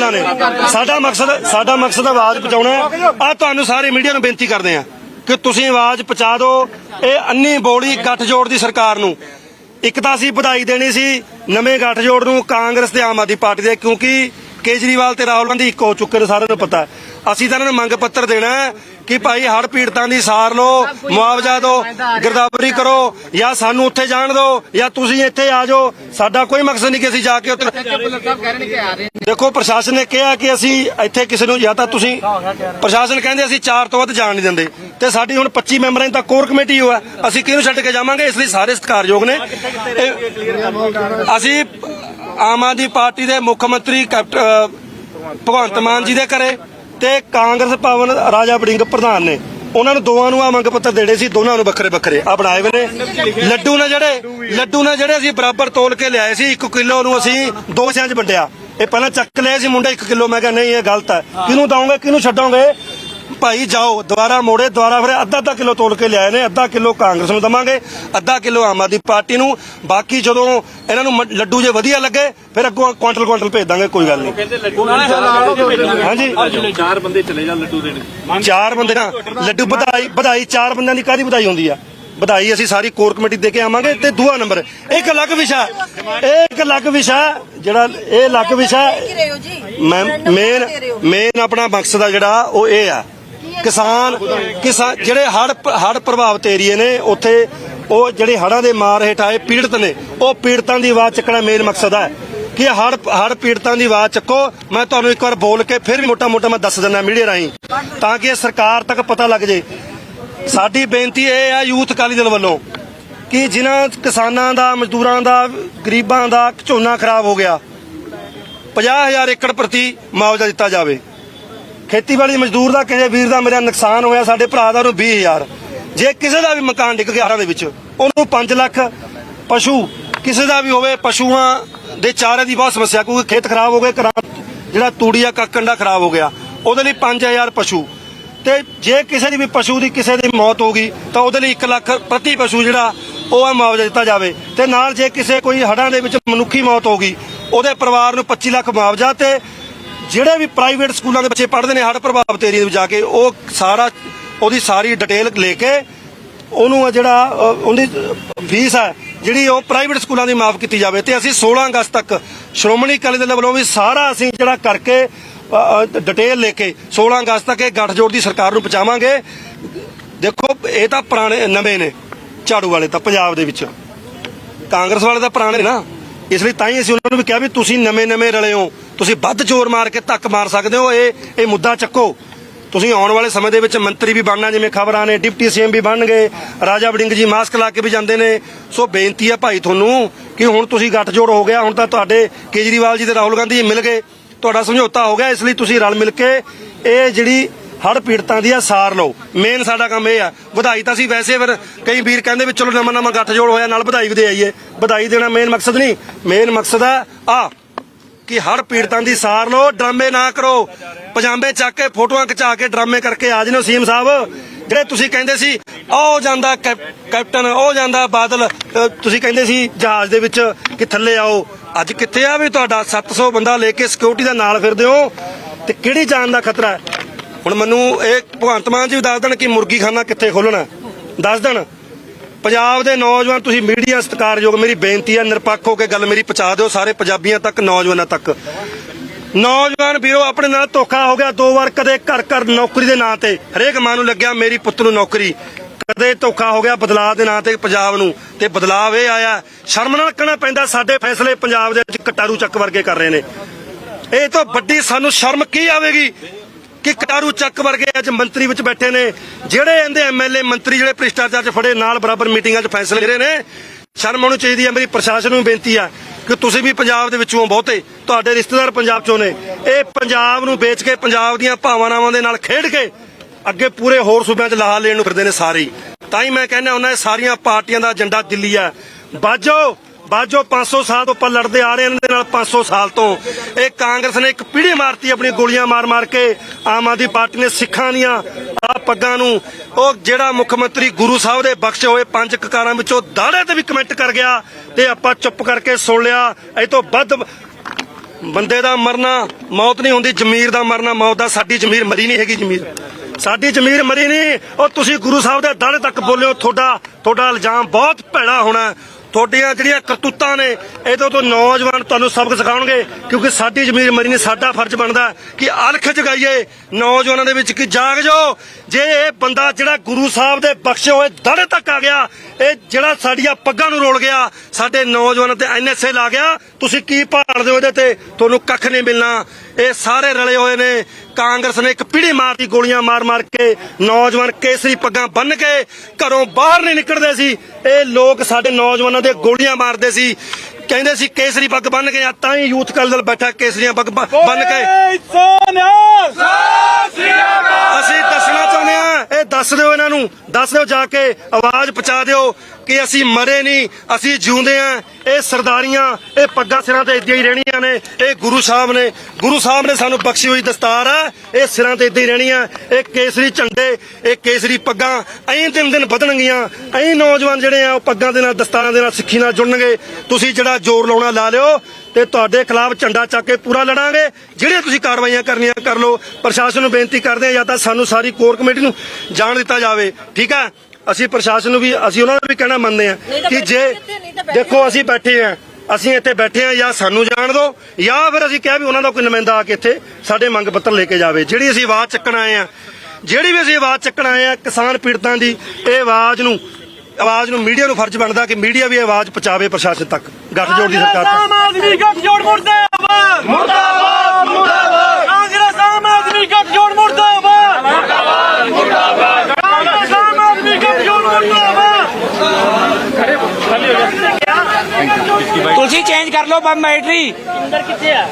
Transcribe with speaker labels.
Speaker 1: ਦੋ ਨੇ। ਸਾਡਾ ਮਕਸਦ ਸਾਡਾ ਮਕਸਦ ਆਵਾਜ਼ ਪਹੁੰਚਾਉਣਾ ਆ ਤੁਹਾਨੂੰ ਸਾਰੇ ਮੀਡੀਆ ਨੂੰ ਬੇਨਤੀ ਕਰਦੇ ਆ ਕਿ ਤੁਸੀਂ ਆਵਾਜ਼ ਪਹੁੰਚਾ ਦਿਓ। ਇਹ ਅੰਨੀ ਬੋਲੀ ਗੱਠਜੋੜ ਦੀ ਸਰਕਾਰ ਨੂੰ। ਇੱਕ ਤਾਂ ਅਸੀਂ ਵਧਾਈ ਦੇਣੀ ਸੀ ਨਵੇਂ ਗੱਠਜੋੜ ਨੂੰ ਕਾਂਗਰਸ ਤੇ ਆਮ ਆਦਮੀ ਪਾਰਟੀ ਦੇ, ਕਿਉਂਕਿ ਕੇਜਰੀਵਾਲ ਤੇ ਰਾਹੁਲ ਗਾਂਧੀ ਇੱਕ ਹੋ ਚੁੱਕੇ ਨੇ ਸਾਰਿਆਂ ਨੂੰ ਪਤਾ। ਅਸੀਂ ਤਾਂ ਇਹਨਾਂ ਨੂੰ ਮੰਗ ਪੱਤਰ ਦੇਣਾ ਕਿ ਭਾਈ ਹੜ ਪੀੜਤਾਂ ਦੀ ਸਾਰ ਲਓ ਮੁਆਵਜ਼ਾ ਦਿਓ ਗਿਰਦਾਵਰੀ ਕਰੋ ਜਾਂ ਸਾਨੂੰ ਉੱਥੇ ਜਾਣ ਦਿਓ ਜਾਂ ਤੁਸੀਂ ਇੱਥੇ ਆ ਜਾਓ ਸਾਡਾ ਕੋਈ ਮਕਸਦ ਨਹੀਂ ਕਿ ਅਸੀਂ ਜਾ ਕੇ ਉੱਥੇ ਦੇਖੋ ਪ੍ਰਸ਼ਾਸਨ ਨੇ ਕਿਹਾ ਕਿ ਅਸੀਂ ਇੱਥੇ ਕਿਸੇ ਨੂੰ ਜਾਂ ਤਾਂ ਤੁਸੀਂ ਪ੍ਰਸ਼ਾਸਨ ਕਹਿੰਦੇ ਅਸੀਂ 4 ਤੋਂ ਵੱਧ ਜਾਣ ਨਹੀਂ ਦਿੰਦੇ। ਤੇ ਸਾਡੀ ਹੁਣ 25 ਮੈਂਬਰਾਂ ਦੀ ਤਾਂ ਕੋਰ ਕਮੇਟੀ ਹੋਆ ਅਸੀਂ ਕਿਹਨੂੰ ਛੱਡ ਕੇ ਜਾਵਾਂਗੇ? ਇਸ ਲਈ ਸਾਰੇ ਸਤਿਕਾਰਯੋਗ ਨੇ। ਅਸੀਂ ਆਮ ਆਦਮੀ ਪਾਰਟੀ ਦੇ ਮੁੱਖ ਮੰਤਰੀ ਕੈਪਟ- ਅ, ਭਗਵੰਤ ਮਾਨ ਜੀ ਦੇ ਘਰੇ ਤੇ ਕਾਂਗਰਸ ਭਵਨ ਰਾਜਾ ਵੜਿੰਗ ਪ੍ਰਧਾਨ ਨੇ। ਉਹਨਾਂ ਨੂੰ ਦੋਵਾਂ ਨੂੰ ਆ ਮੰਗ ਪੱਤਰ ਦੇਣੇ ਸੀ, ਦੋਨਾਂ ਨੂੰ ਵੱਖਰੇ ਵੱਖਰੇ। ਆ ਬਣਾਏ ਹੋਏ ਨੇ। ਲੱਡੂ ਨੇ ਜਿਹੜੇ, ਲੱਡੂ ਨੇ ਜਿਹੜੇ ਅਸੀਂ ਬਰਾਬਰ ਤੋਲ ਕੇ ਲਿਆਏ ਸੀ 1 ਕਿਲੋ ਨੂੰ ਅਸੀਂ ਦੋ ਸਿਆਂ 'ਚ ਵੰਡਿਆ। ਇਹ ਪਹਿਲਾਂ ਚੱਕ ਲਿਆ ਸੀ ਮੁੰਡਾ 1 ਕਿਲੋ, ਮੈਂ ਕਿਹਾ ਨਹੀਂ, ਇਹ ਗਲਤ ਹੈ। ਕਿਹਨੂੰ ਦਵਾਂਗੇ ਕਿਹਨੂੰ ਛੱਡੋਗੇ? ਭਾਈ ਜਾਓ ਦੁਬਾਰਾ ਮੋੜੇ ਦੁਬਾਰਾ ਫਿਰ ਅੱਧਾ ਅੱਧਾ ਕਿਲੋ ਤੋਲ ਕੇ ਲਿਆਏ ਨੇ ਅੱਧਾ ਕਿਲੋ ਕਾਂਗਰਸ ਨੂੰ ਦਵਾਂਗੇ ਅੱਧਾ ਕਿਲੋ ਆਮ ਆਦਮੀ ਪਾਰਟੀ ਨੂੰ। ਬਾਕੀ ਜਦੋਂ ਇਹਨਾਂ ਨੂੰ ਲੱਡੂ ਜੇ ਵਧੀਆ ਲੱਗੇ ਫਿਰ ਅੱਗੋਂ ਕੁਆਂਟਲ ਕੁਆਂਟਲ ਭੇਜ ਦਾਂਗੇ ਕੋਈ ਗੱਲ ਨਹੀਂ। ਹਾਂਜੀ।
Speaker 2: ਚਾਰ ਬੰਦੇ ਚਲੇ ਜਾ ਲੱਡੂ ਦੇਣ।
Speaker 1: ਚਾਰ ਬੰਦੇ ਨਾ ਲੱਡੂ ਵਧਾਈ ਵਧਾਈ ਚਾਰ ਬੰਦਿਆਂ ਦੀ ਕਾਦੀ ਵਧਾਈ ਹੁੰਦੀ ਆ? ਵਧਾਈ ਅਸੀਂ ਸਾਰੀ ਕੋਰ ਕਮੇਟੀ ਦੇ ਕੇ ਆਵਾਂਗੇ ਤੇ ਦੂਆ ਨੰਬਰ ਇੱਕ ਅਲੱਗ ਵਿਸ਼ਾ ਇਹ ਇੱਕ ਅਲੱਗ ਵਿਸ਼ਾ ਜਿਹੜਾ ਇਹ ਅਲੱਗ ਵਿਸ਼ਾ ਮੈਂ ਮੇਨ ਮੇਨ ਆਪਣਾ ਮਕਸਦ ਆ ਜਿਹੜਾ ਉਹ ਇਹ ਆ। ਕਿਸਾਨ ਕਿਸਾਨ ਜਿਹੜੇ ਹੜ ਹੜ ਪ੍ਰਭਾਵਿਤ ਏਰੀਏ ਨੇ, ਉੱਥੇ ਉਹ ਜਿਹੜੇ ਹੜਾਂ ਦੇ ਮਾਰ ਹੇਠ ਆਏ ਪੀੜਤ ਨੇ, ਉਹ ਪੀੜਤਾਂ ਦੀ ਆਵਾਜ਼ ਚੱਕਣਾ ਮੇਨ ਮਕਸਦ ਹੈ। ਕਿ ਹੜ ਹੜ ਪੀੜਤਾਂ ਦੀ ਆਵਾਜ਼ ਚੱਕੋ। ਮੈਂ ਤੁਹਾਨੂੰ ਇੱਕ ਵਾਰ ਬੋਲ ਕੇ ਫਿਰ ਵੀ ਮੋਟਾ ਮੋਟਾ ਮੈਂ ਦੱਸ ਦਿੰਦਾ ਮੀਡੀਆ ਰਾਹੀਂ, ਤਾਂ ਕਿ ਸਰਕਾਰ ਤੱਕ ਪਤਾ ਲੱਗ ਜੇ। ਸਾਡੀ ਬੇਨਤੀ ਇਹ ਹੈ ਯੂਥ ਅਕਾਲੀ ਦਲ ਵੱਲੋਂ ਕਿ ਜਿਨ੍ਹਾਂ ਕਿਸਾਨਾਂ ਦਾ, ਮਜ਼ਦੂਰਾਂ ਦਾ, ਗਰੀਬਾਂ ਦਾ ਝੋਨਾ ਖਰਾਬ ਹੋ ਗਿਆ 50000 ਏਕੜ ਪ੍ਰਤੀ ਮੁਆਵਜ਼ਾ ਦਿੱਤਾ ਜਾਵੇ। ਖੇਤੀਬਾੜੀ ਮਜ਼ਦੂਰ ਦਾ, ਕਿਸੇ ਵੀਰ ਦਾ ਮੇਰਾ ਨੁਕਸਾਨ ਹੋਇਆ, ਸਾਡੇ ਭਰਾ ਦਾ ਉਹਨੂੰ 20000 ਜੇ ਕਿਸੇ ਦਾ ਵੀ ਮਕਾਨ ਡਿੱਗ ਗਿਆ ਹੜ੍ਹਾਂ ਦੇ ਵਿੱਚ, ਉਹਨੂੰ 5 ਲੱਖ ਪਸ਼ੂ, ਕਿਸੇ ਦਾ ਵੀ ਹੋਵੇ, ਪਸ਼ੂਆਂ ਦੇ ਚਾਰੇ ਦੀ ਬਹੁਤ ਸਮੱਸਿਆ, ਕਿਉਂਕਿ ਖੇਤ ਖਰਾਬ ਹੋ ਗਏ, ਘਰਾਂ ਜਿਹੜਾ ਤੂੜੀ ਆ ਕੱਕੰਡਾ ਖਰਾਬ ਹੋ ਗਿਆ, ਉਹਦੇ ਲਈ 5000 ਪਸ਼ੂ। ਤੇ ਜੇ ਕਿਸੇ ਦੀ ਵੀ ਪਸ਼ੂ ਦੀ ਕਿਸੇ ਦੀ ਮੌਤ ਹੋ ਗਈ, ਤਾਂ ਉਹਦੇ ਲਈ 1 ਲੱਖ ਪ੍ਰਤੀ ਪਸ਼ੂ ਜਿਹੜਾ, ਉਹ ਆ ਮੁਆਵਜ਼ਾ ਦਿੱਤਾ ਜਾਵੇ। ਤੇ ਨਾਲ ਜੇ ਕਿਸੇ ਕੋਈ ਹੜ੍ਹਾਂ ਦੇ ਵਿੱਚ ਮਨੁੱਖੀ ਮੌਤ ਹੋ ਗਈ, ਉਹਦੇ ਪਰਿਵਾਰ ਨੂੰ 25 ਲੱਖ ਮੁਆਵਜ਼ਾ ਤੇ ਜਿਹੜੇ ਵੀ ਪ੍ਰਾਈਵੇਟ ਸਕੂਲਾਂ ਦੇ ਬੱਚੇ ਪੜ੍ਹਦੇ ਨੇ, ਹੜ੍ਹ ਪ੍ਰਭਾਵਿਤ ਏਰੀਆ ਵਿੱਚ ਜਾ ਕੇ, ਉਹ ਸਾਰਾ, ਉਹਦੀ ਸਾਰੀ ਡਿਟੇਲ ਲੈ ਕੇ ਉਹਨੂੰ ਜਿਹੜਾ ਉਹਦੀ ਫੀਸ ਹੈ, ਜਿਹੜੀ ਉਹ ਪ੍ਰਾਈਵੇਟ ਸਕੂਲਾਂ ਦੀ ਮਾਫ ਕੀਤੀ ਜਾਵੇ। ਤੇ ਅਸੀਂ 16 ਅਗਸਤ ਤੱਕ ਸ਼੍ਰੋਮਣੀ ਅਕਾਲੀ ਦਲ ਵੱਲੋਂ ਵੀ ਸਾਰਾ ਅਸੀਂ ਜਿਹੜਾ ਕਰਕੇ ਡਿਟੇਲ ਲੈ ਕੇ 16 ਅਗਸਤ ਤੱਕ ਇਹ ਗੱਠਜੋੜ ਦੀ ਸਰਕਾਰ ਨੂੰ ਪਹੁੰਚਾਵਾਂਗੇ। ਦੇਖੋ, ਇਹ ਤਾਂ ਪੁਰਾਣੇ ਨਵੇਂ ਨੇ, ਝਾੜੂ ਵਾਲੇ ਤਾਂ ਪੰਜਾਬ ਦੇ ਵਿੱਚ। ਕਾਂਗਰਸ ਵਾਲੇ ਤਾਂ ਪੁਰਾਣੇ ਨਾ ਇਸ ਲਈ ਤਾਂ ਹੀ ਅਸੀਂ ਉਹਨਾਂ ਨੂੰ ਵੀ ਕਿਹਾ ਵੀ ਤੁਸੀਂ ਨਵੇਂ ਨਵੇਂ ਰਲੇ ਹੋ। ਤੁਸੀਂ ਵੱਧ ਜ਼ੋਰ ਮਾਰ ਕੇ ਧੱਕ ਮਾਰ ਸਕਦੇ ਹੋ, ਇਹ ਇਹ ਮੁੱਦਾ ਚੱਕੋ। ਤੁਸੀਂ ਆਉਣ ਵਾਲੇ ਸਮੇਂ ਦੇ ਵਿੱਚ ਮੰਤਰੀ ਵੀ ਬਣਨਾ, ਜਿਵੇਂ ਖਬਰਾਂ ਨੇ, ਡਿਪਟੀ ਸੀਐਮ ਵੀ ਬਣਨਗੇ, ਰਾਜਾ ਵੜਿੰਗ ਜੀ ਮਾਸਕ ਲਾ ਕੇ ਵੀ ਜਾਂਦੇ ਨੇ। ਸੋ ਬੇਨਤੀ ਹੈ ਭਾਈ ਤੁਹਾਨੂੰ ਕਿ ਹੁਣ ਤੁਸੀਂ ਗੱਠਜੋੜ ਹੋ ਗਿਆ, ਹੁਣ ਤਾਂ ਤੁਹਾਡੇ ਕੇਜਰੀਵਾਲ ਜੀ ਤੇ ਰਾਹੁਲ ਗਾਂਧੀ ਜੀ ਮਿਲ ਗਏ। ਤੁਹਾਡਾ ਸਮਝੌਤਾ ਹੋ ਗਿਆ, ਇਸ ਲਈ ਤੁਸੀਂ ਰਲ ਮਿਲ ਕੇ ਇਹ ਜਿਹੜੀ ਹੜ ਪੀੜਤਾਂ ਦੀ ਆ, ਸਾਰ ਲਓ। ਮੇਨ ਸਾਡਾ ਕੰਮ ਇਹ ਆ। ਵਧਾਈ ਤਾਂ ਅਸੀਂ ਵੈਸੇ ਫਿਰ ਕਈ ਵੀਰ ਕਹਿੰਦੇ ਵੀ ਚਲੋ ਨਵਾਂ ਨਵਾਂ ਗੱਠਜੋੜ ਹੋਇਆ, ਨਾਲ ਵਧਾਈ ਵੀ ਦੇ ਆਈਏ। ਵਧਾਈ ਦੇਣਾ ਮੇਨ ਮਕਸਦ ਨਹੀਂ। ਮੇਨ ਮਕਸਦ ਆ ਆ ਕਿ ਹੜ ਪੀੜਤਾਂ ਦੀ ਸਾਰ ਲਓ, ਡਰਾਮੇ ਨਾ ਕਰੋ। ਪਜਾਮੇ ਚੱਕ ਕੇ, ਫੋਟੋਆਂ ਖਿਚਾ ਕੇ, ਡਰਾਮੇ ਕਰਕੇ ਆ ਜਨੋ ਸੀਐਮ ਸਾਹਿਬ। ਜਿਹੜੇ ਤੁਸੀਂ ਕਹਿੰਦੇ ਸੀ, ਉਹ ਜਾਂਦਾ ਕੈਪਟਨ, ਉਹ ਜਾਂਦਾ ਬਾਦਲ। ਤੁਸੀਂ ਕਹਿੰਦੇ ਸੀ ਜਹਾਜ਼ ਦੇ ਵਿੱਚ ਕਿ ਥੱਲੇ ਆਓ। ਅੱਜ ਕਿੱਥੇ ਆ ਵੀ ਤੁਹਾਡਾ 700 ਬੰਦਾ ਲੈ ਕੇ ਸਿਕਿਉਰਿਟੀ ਦਾ ਨਾਲ ਫਿਰਦੇ ਹੋ? ਤੇ ਕਿਹੜੀ ਜਾਨ ਦਾ ਖਤਰਾ ਹੈ? ਹੁਣ ਮੈਨੂੰ ਇਹ ਭਗਵੰਤ ਮਾਨ ਜੀ ਵੀ ਦੱਸ ਦੇਣ ਕਿ ਮੁਰਗੀਖਾਨਾ ਕਿੱਥੇ ਖੋਲਣਾ ਦੱਸ ਦੇਣ। ਪੰਜਾਬ ਦੇ ਨੌਜਵਾਨ, ਤੁਸੀਂ ਮੀਡੀਆ ਸਤਿਕਾਰਯੋਗ, ਮੇਰੀ ਬੇਨਤੀ ਹੈ, ਨਿਰਪੱਖ ਹੋ ਕੇ ਗੱਲ ਮੇਰੀ ਪਹੁੰਚਾ ਦਿਓ ਸਾਰੇ ਪੰਜਾਬੀਆਂ ਤੱਕ, ਨੌਜਵਾਨਾਂ ਤੱਕ। ਨੌਜਵਾਨ ਵੀਰੋ, ਆਪਣੇ ਨਾਲ ਧੋਖਾ ਹੋ ਗਿਆ ਦੋ ਵਾਰ, ਕਦੇ ਘਰ ਘਰ ਨੌਕਰੀ ਦੇ ਨਾਂ ਤੇ। ਹਰੇਕ ਮਾਂ ਨੂੰ ਲੱਗਿਆ ਮੇਰੀ ਪੁੱਤ ਨੂੰ ਨੌਕਰੀ। ਕਦੇ ਧੋਖਾ ਹੋ ਗਿਆ ਬਦਲਾਅ ਦੇ ਨਾਂ ਤੇ ਪੰਜਾਬ ਨੂੰ। ਤੇ ਬਦਲਾਅ ਇਹ ਆਇਆ, ਸ਼ਰਮ ਨਾਲ ਕਹਿਣਾ ਪੈਂਦਾ, ਸਾਡੇ ਫੈਸਲੇ ਪੰਜਾਬ ਦੇ ਵਿੱਚ ਕਟਾਰੂ ਚੱਕ ਵਰਗੇ ਕਰ ਰਹੇ ਨੇ। ਇਹ ਤੋਂ ਵੱਡੀ ਸਾਨੂੰ ਸ਼ਰਮ ਕੀ ਆਵੇਗੀ? ਕਿ ਕਟਾਰੂ ਚੱਕ ਵਰਗੇ ਅੱਜ ਮੰਤਰੀ ਵਿੱਚ ਬੈਠੇ ਨੇ, ਜਿਹੜੇ ਇਹਦੇ ਐਮਐਲਏ ਮੰਤਰੀ ਜਿਹੜੇ ਭ੍ਰਿਸ਼ਟਾਚਾਰ 'ਚ ਫੜੇ ਨਾਲ ਬਰਾਬਰ ਮੀਟਿੰਗਾਂ 'ਚ ਫੈਸਲੇ ਲੈ ਰਹੇ ਨੇ। ਸ਼ਰਮ ਆਉਣੀ ਚਾਹੀਦੀ ਹੈ, ਮੇਰੀ ਪ੍ਰਸ਼ਾਸਨ ਨੂੰ ਬੇਨਤੀ ਆ ਕਿ ਤੁਸੀਂ ਵੀ ਪੰਜਾਬ ਦੇ ਵਿੱਚੋਂ ਬਹੁਤੇ, ਤੁਹਾਡੇ ਰਿਸ਼ਤੇਦਾਰ ਪੰਜਾਬ 'ਚੋਂ ਨੇ, ਇਹ ਪੰਜਾਬ ਨੂੰ ਵੇਚ ਕੇ ਪੰਜਾਬ ਦੀਆਂ ਭਾਵਨਾਵਾਂ ਦੇ ਨਾਲ ਖੇਡ ਕੇ ਅੱਗੇ ਪੂਰੇ ਹੋਰ ਸੂਬਿਆਂ 'ਚ ਲਾਹਾ ਲੈਣ ਨੂੰ ਫਿਰਦੇ ਨੇ ਸਾਰੇ ਤਾਂ ਹੀ ਮੈਂ ਕਹਿੰਦਾ ਉਹਨਾਂ ਸਾਰੀਆਂ ਪਾਰਟੀਆਂ ਦਾ ਏਜੰਡਾ ਦਿੱਲੀ ਆ ਬਾਜੋ! ਬਾਜੋ 500 ਸਾਲ ਤੋਂ ਆਪਾਂ ਲੜਦੇ ਆ ਰਹੇ ਹਾਂ ਇਹਨਾਂ ਦੇ ਨਾਲ 500 ਸਾਲ ਤੋਂ। ਇਹ ਕਾਂਗਰਸ ਨੇ ਇੱਕ ਪੀੜੀ ਮਾਰਤੀ ਆਪਣੀ ਗੋਲੀਆਂ ਮਾਰ-ਮਾਰ ਕੇ ਆਮ ਆਦਮੀ ਪਾਰਟੀ ਨੇ ਸਿੱਖਾਂ ਦੀਆਂ ਆ ਪੱਗਾਂ ਨੂੰ, ਉਹ ਜਿਹੜਾ ਮੁੱਖ ਮੰਤਰੀ ਗੁਰੂ ਸਾਹਿਬ ਦੇ ਬਖਸ਼ੇ ਹੋਏ ਪੰਜ ਕਕਾਰਾਂ ਵਿੱਚੋਂ ਦਾੜੇ ਤੇ ਵੀ ਕਮੈਂਟ ਕਰ ਗਿਆ ਤੇ ਆਪਾਂ ਚੁੱਪ ਕਰਕੇ ਸੁਣ ਲਿਆ। ਇਹ ਤੋਂ ਵੱਧ ਬੰਦੇ ਦਾ ਮਰਨਾ, ਮੌਤ ਨਹੀਂ ਹੁੰਦੀ, ਜ਼ਮੀਰ ਦਾ ਮਰਨਾ, ਮੌਤ ਦਾ। ਸਾਡੀ ਜ਼ਮੀਰ ਮਰੀ ਨਹੀਂ ਹੈਗੀ ਜ਼ਮੀਰ। ਸਾਡੀ ਜ਼ਮੀਰ ਮਰੀ ਨਹੀਂ, ਉਹ ਤੁਸੀਂ ਗੁਰੂ ਸਾਹਿਬ ਦੇ ਦਾੜੇ ਤੱਕ ਬੋਲਿਓ, ਤੁਹਾਡਾ ਤੁਹਾਡਾ ਇਲਜ਼ਾਮ ਬਹੁਤ ਭੈੜਾ ਹੋਣਾ। ਤੁਹਾਡੀਆਂ ਜਿਹੜੀਆਂ ਕਰਤੂਤਾਂ ਨੇ, ਇਹਦੇ ਤੋਂ ਨੌਜਵਾਨ ਤੁਹਾਨੂੰ ਸਬਕ ਸਿਖਾਉਣਗੇ, ਕਿਉਂਕਿ ਸਾਡੀ ਜ਼ਮੀਰ ਮਰੀ ਨਹੀਂ, ਸਾਡਾ ਫਰਜ਼ ਬਣਦਾ ਕਿ ਅਲਖ ਜਗਾਈਏ ਨੌਜਵਾਨਾਂ ਦੇ ਵਿੱਚ, ਕਿ ਜਾਗ ਜਾਓ। ਜੇ ਇਹ ਬੰਦਾ ਜਿਹੜਾ ਗੁਰੂ ਸਾਹਿਬ ਦੇ ਬਖਸ਼ੇ ਹੋਏ ਦਾੜੇ ਤੱਕ ਆ ਗਿਆ, ਇਹ ਜਿਹੜਾ ਸਾਡੀਆਂ ਪੱਗਾਂ ਨੂੰ ਰੋਲ ਗਿਆ, ਸਾਡੇ ਨੌਜਵਾਨਾਂ ਤੇ ਐਨਐਸਏ ਲਾ ਗਿਆ, ਤੁਸੀਂ ਕੀ ਭਾਲਦੇ ਹੋ ਇਹਦੇ ਤੇ? ਤੁਹਾਨੂੰ ਕੱਖ ਨਹੀਂ ਮਿਲਣਾ। ਇਹ ਸਾਰੇ ਰਲੇ ਹੋਏ ਨੇ। ਕਾਂਗਰਸ ਨੇ ਇੱਕ ਪੀੜੀ ਮਾਰਦੀ ਗੋਲੀਆਂ ਮਾਰ ਮਾਰ ਕੇ ਨੌਜਵਾਨ ਕੇਸਰੀ ਪੱਗਾਂ ਬੰਨ ਕੇ ਘਰੋਂ ਬਾਹਰ ਨਹੀਂ ਨਿਕਲਦੇ ਸੀ। ਇਹ ਲੋਕ ਸਾਡੇ ਨੌਜਵਾਨਾਂ ਦੇ ਗੋਲੀਆਂ ਮਾਰਦੇ ਸੀ। ਕਹਿੰਦੇ ਸੀ ਕੇਸਰੀ ਪੱਗ ਬੰਨ ਕੇ ਤਾਂ ਹੀ ਯੂਥ ਕਲ ਦਲ ਬੈਠਾ ਕੇਸਰੀਆਂ ਪੱਗ ਬੰਨ ਕੇ। ਅਸੀਂ ਦੱਸਣਾ ਚਾਹੁੰਦੇ ਆ ਇਹ ਦੱਸ ਦਿਓ ਇਹਨਾਂ ਨੂੰ, ਦੱਸ ਦਿਓ ਜਾ ਕੇ ਆਵਾਜ਼ ਪਹੁੰਚਾ ਦਿਓ ਕਿ ਅਸੀਂ ਮਰੇ ਨਹੀਂ, ਅਸੀਂ ਜਿਉਂਦੇ ਆ ਇਹ ਸਰਦਾਰੀਆਂ, ਇਹ ਪੱਗਾਂ ਸਿਰਾਂ ਤੇ ਇੱਦਾਂ ਹੀ ਰਹਿਣੀਆਂ ਨੇ, ਇਹ ਗੁਰੂ ਸਾਹਿਬ ਨੇ, ਗੁਰੂ ਸਾਹਿਬ ਨੇ ਸਾਨੂੰ ਬਖਸ਼ੀ ਹੋਈ ਦਸਤਾਰ ਆ, ਇਹ ਸਿਰਾਂ ਤੇ ਇੱਦਾਂ ਹੀ ਰਹਿਣੀਆਂ, ਇਹ ਕੇਸਰੀ ਝੰਡੇ, ਇਹ ਕੇਸਰੀ ਪੱਗਾਂ, ਐਂ ਦਿਨ ਦਿਨ ਵਧਣਗੀਆਂ, ਐਂ ਨੌਜਵਾਨ ਜਿਹੜੇ ਆ, ਉਹ ਪੱਗਾਂ ਦੇ ਨਾਲ, ਦਸਤਾਰਾਂ ਦੇ ਨਾਲ ਸਿੱਖੀ ਨਾਲ ਜੁੜਨਗੇ। ਤੁਸੀਂ ਜਿਹੜਾ ਜ਼ੋਰ ਲਾਉਣਾ ਲਾ ਲਿਓ ਤੇ ਤੁਹਾਡੇ ਖਿਲਾਫ ਝੰਡਾ ਚੱਕ ਕੇ ਪੂਰਾ ਲੜਾਂਗੇ। ਜਿਹੜੀਆਂ ਤੁਸੀਂ ਕਾਰਵਾਈਆਂ ਕਰਨੀਆਂ ਕਰ ਲਓ। ਪ੍ਰਸ਼ਾਸਨ ਨੂੰ ਬੇਨਤੀ ਕਰਦੇ ਹਾਂ ਜਾਂ ਤਾਂ ਸਾਨੂੰ ਸਾਰੀ ਕੋਰ ਕਮੇਟੀ ਨੂੰ ਜਾਣ ਦਿੱਤਾ ਜਾਵੇ। ਠੀਕ ਹੈ? ਅਸੀਂ ਪ੍ਰਸ਼ਾਸਨ ਨੂੰ ਵੀ ਅਸੀਂ ਉਹਨਾਂ ਦਾ ਵੀ ਕਹਿਣਾ ਮੰਨਦੇ
Speaker 3: ਤਾਂ
Speaker 1: ਕਿ ਜੇ ਦੇਖੋ ਅਸੀਂ ਬੈਠੇ ਹਾਂ। ਅਸੀਂ ਇੱਥੇ ਬੈਠੇ ਹਾਂ ਜਾਂ ਸਾਨੂੰ ਜਾਣ ਦਿਓ ਜਾਂ ਫਿਰ ਅਸੀਂ ਕਿਹਾ ਵੀ ਉਹਨਾਂ ਦਾ ਕੋਈ ਨੁਮਾਇੰਦਾ ਆ ਕੇ ਇੱਥੇ ਸਾਡੇ ਮੰਗ ਪੱਤਰ ਲੈ ਕੇ ਜਾਵੇ। ਜਿਹੜੀ ਅਸੀਂ ਆਵਾਜ਼ ਚੱਕਣ ਆਏ ਆ ਜਿਹੜੀ ਵੀ ਅਸੀਂ ਆਵਾਜ਼ ਚੱਕਣ ਆਏ ਆ ਕਿਸਾਨ ਪੀੜਤਾਂ ਦੀ ਇਹ ਆਵਾਜ਼ ਨੂੰ ਆਵਾਜ਼ ਨੂੰ ਮੀਡੀਆ ਨੂੰ ਫਰਜ਼ ਬਣਦਾ ਕਿ ਮੀਡੀਆ ਵੀ ਇਹ ਆਵਾਜ਼ ਪਹੁੰਚਾਵੇ ਪ੍ਰਸ਼ਾਸਨ ਤੱਕ। ਗੱਠਜੋੜ ਦੀ ਸਰਕਾਰ ਤੱਕ
Speaker 4: ਆਮ ਆਦਮੀ ਗੱਠਜੋੜ ਮੁਰਦਾਬਾਦ। ਮੁਰਦਾਬਾਦ ਮੁਰਦਾਬਾਦ। ਕਾਂਗਰਸ ਆਮ ਆਦਮੀ ਗੱਠਜੋੜ ਮੁਰਦਾਬਾਦ। ਮੁਰਦਾਬਾਦ ਮੁਰਦਾਬਾਦ। ਕਾਂਗਰਸ ਆਮ ਆਦਮੀ ਗੱਠਜੋੜ ਮੁਰਦਾਬਾਦ।
Speaker 5: ਤੁਸੀਂ ਚੇਂਜ ਕਰ ਲਓ ਬੰਬ ਬੈਟਰੀ
Speaker 4: ਅੰਦਰ ਕਿੱਥੇ ਆ?